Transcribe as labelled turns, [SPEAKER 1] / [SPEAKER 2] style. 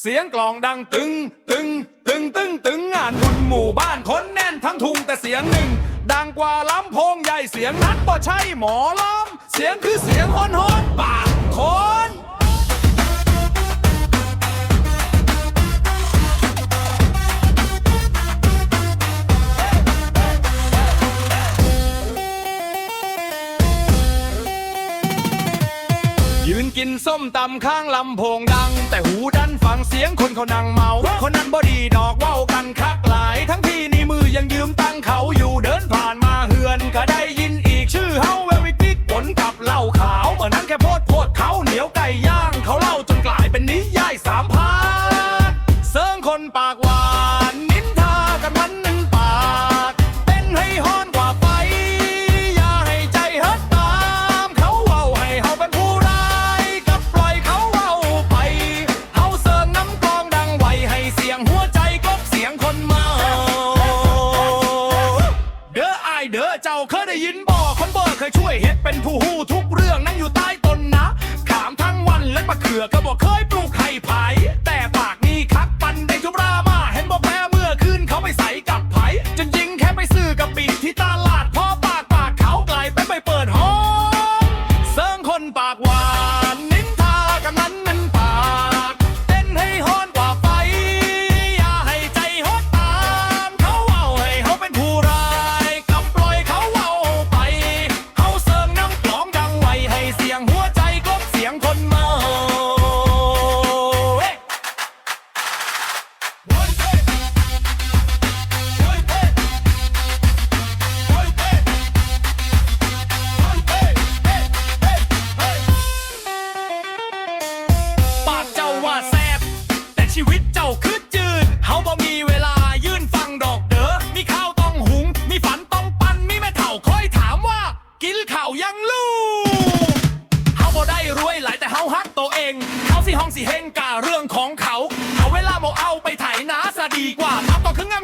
[SPEAKER 1] เสียงกลองดังตึง ตึง ตึง ตึง ตึงงานบุญหมู่บ้านคนแน่นทั้งทุ่งแต่เสียงหนึ่ง ดังกว่าลำโพงใหญ่เสียงนั้นก็ใช่หมอลำเสียงคือเสียงฮอนฮอนป่า กคนยืนกินส้มตำข้างลำโพงดัง แต่หูดันฟังเสียงคนเขานั่งเมา คนนั้นบอดีดอกเว้ากันคักหลาย ทั้งที่นี่มือยังยืมตังเขาอยู่เดินผ่านมาเฮือนก็ได้ยินอีกชื่อเฮาเววิปิกผลกับเหล้าขาวเมื่อนั้นแค่โพดโพดเขาเหนียวไก่ย่างเขาเล่าจนกลายเป็นนิยายสามพาร์ทเสิร์งคนปากหวานนิน ยินบอกคนเบอร์เคยช่วยเฮ็ดเป็นผู้หู้ทุกเรื่องนั่งอยู่ใต้ต้นนะขามทั้งวันและมะเขือก็บอกเคยปลูกไข่ไผ่แต่ปากนี้คักปันได้ทุบรามา เห็นบอกแพ้เมื่อคืนเขาไปใส่กับไผ่จนยิงแค่ไปซื้อกับปีที่ตลาดพอปากปากเขาไกลไปไปเปิดห้องเสิร์งคนปากหวาน ชีวิตเจ้าคือจืดเฮาบ่มีเวลายื่นฟังดอกเด้อมีข้าวต้องหุง มีฝันต้องปันมีแม่เฒ่าคอยถามว่า กินข้าวยังลูกเฮาบ่ได้รวยหลายแต่เฮาฮักตัวเองเขาสิห้องสิเฮงกาเรื่องของเขา เอาเวลาบ่เอาไปไถนาซะดีกว่าทำต่อถึงงั้